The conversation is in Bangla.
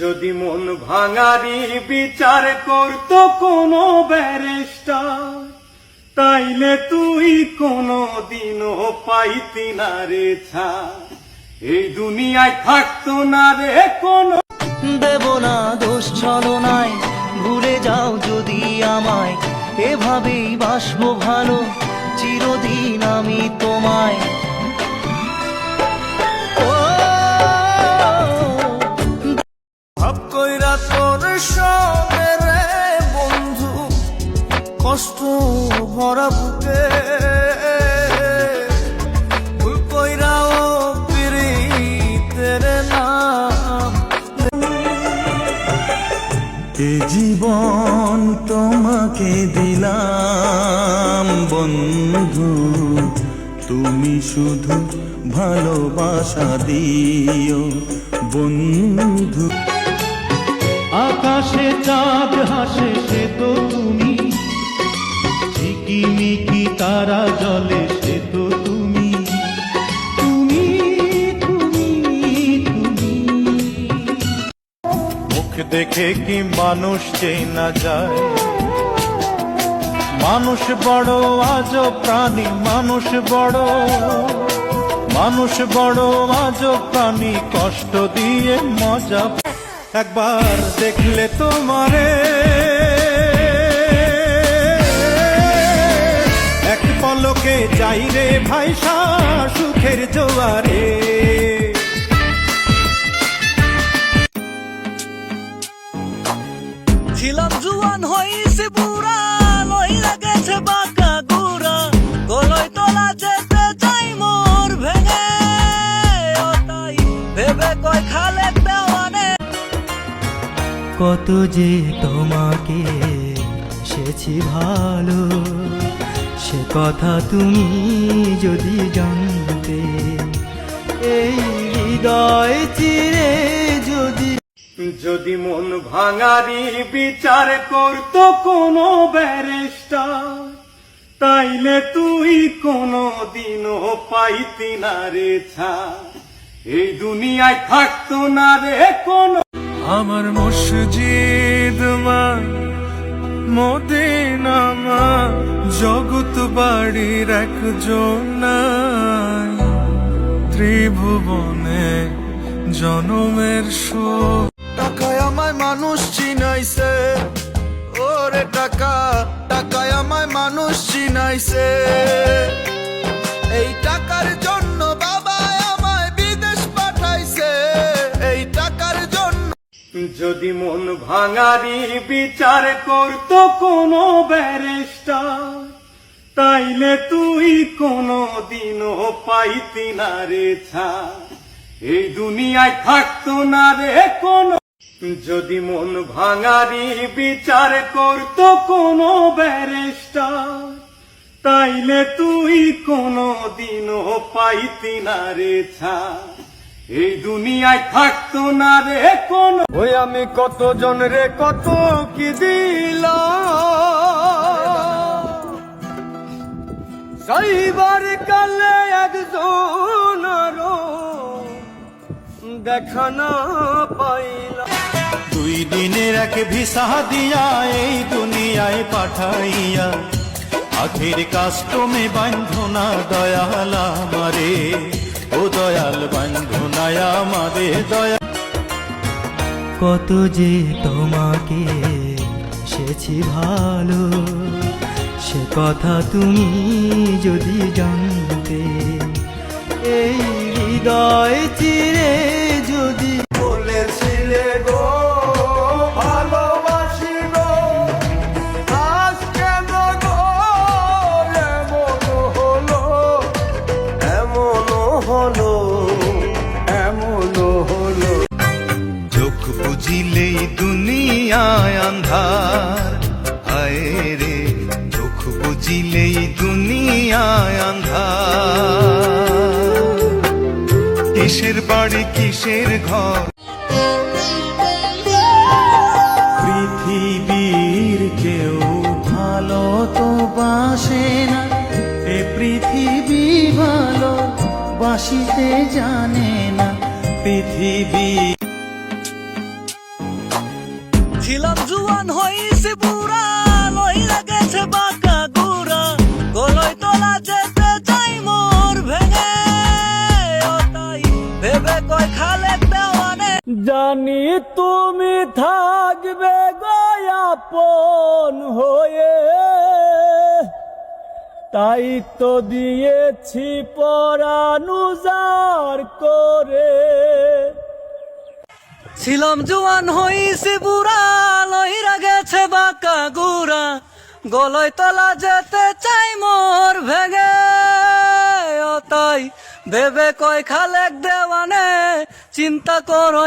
যদি মন ভাঙারি বিচার করত কোনো ব্যারিস্টার, তাইলে তুই কোনো দিনও পাইতি না রে ছা এই দুনিয়ায় থাকতো না রে কোন দেব না দোষ ছলনায় ভুলে যাও যদি আমায়। এভাবেই বাসবো ভালো, চিরদিন আমি তোমায়। তোর রে বন্ধু, কষ্ট ভরা বুকে। এ জীবন তোমাকে দিলাম, বন্ধু। তুমি শুধু ভালোবাসা দিও, বন্ধু। আকাশে চাঁদ হাসে সে তো তুমি। ঝিকিমিকি তারা জলে সে তো তুমি। তুমি তুমি তুমি। মুখ দেখে কি মানুষ চেনা যায়? মানুষ বড়, আজ প্রাণী মানুষ বড়। মানুষ বড়, আজ প্রাণী কষ্ট দিয়ে মজা একবার দেখলে তোমারে। এক পলকে যাই রে ভাই সুখের জোয়ারে। ছিলাম জুয়ান হইছে বুড়া লইলা গেছে বাঁকা গুড়া। গলই তোলা যেতে চাই মোর ভেঙে তাই ভেবে কয় খালে কত যে তোমাকে সেছি ভালো, সে কথা তুমি যদি জানতে, এই হৃদয় চিরে যদি যদি মন ভাঙারি বিচার করত কোনো ব্যারিস্টার, তাইলে তুই কোনো দিনও পাইতি না রে ছা এই দুনিয়ায় থাকতো না রে কোনো আমার মসজিদ মা মদিনা মা, জগৎ বাড়ির একজন ত্রিভুবনে জনমের শোক টাকায় আমায় মানুষ চিনাইছে। ওরে টাকা, টাকায় আমায় মানুষ চিনাইছে। যদি মন ভাঙারি বিচার করত কোনো ব্যারিস্টার, তাইলে তুই কোনো দিনও পাইতি না রে ছা এই দুনিয়ায় থাকতো না রে কোন। যদি মন ভাঙারি বিচার করত কোনো ব্যারিস্টার, তাইলে তুই কোনো দিনও পাইতি না রে ছা এই দুনিয়ায় থাকতো না রে কোনো ওই আমি কত জন রে কত কি দিলাম? সাইবার কালে একজন আরও দেখা না পাইলাম। দুই দিনের এক ভিসা দিয়া এই দুনিয়ায় পাঠাইয়া আখের কাস্টমে বান্ধনা দয়াল আমারে ও দয়াল বান্ধনা মাদে দয়া। কত যে তোমাকে সেছি ভালো, সে কথা তুমি যদি জানতে, এই হৃদয় চিরে দুনিয়ায় আন্ধার। হায় রে, চোখ বুঝিলেই দুনিয়ায় আন্ধার। কিসের বাড়ি, কিসের ঘর? পৃথিবীর কেউ ভালো তো বাসে না। এ পৃথিবী ভালো বাসিতে জানে না। পৃথিবী ছিলাম জুয়ান হইছি বুড়া লইরা গেছে বাঁকা গুড়া গলই তোলা যেতে চাই মোর ভেঙে। তাই ভেবে কয়, খালে দেওয়ানে। জানি তুমি থাকবে গয়াপন হয়ে। তাই তো দিয়েছি পরানুজার করে। ছিলাম জোয়ান হইছি বুড়া, লইরা গেছে বাঁকা গুড়া। গলয় তলা যেতে চাই মোর ভেগে। তাই ভেবে কয় খালেক দেওয়ানে, চিন্তা করো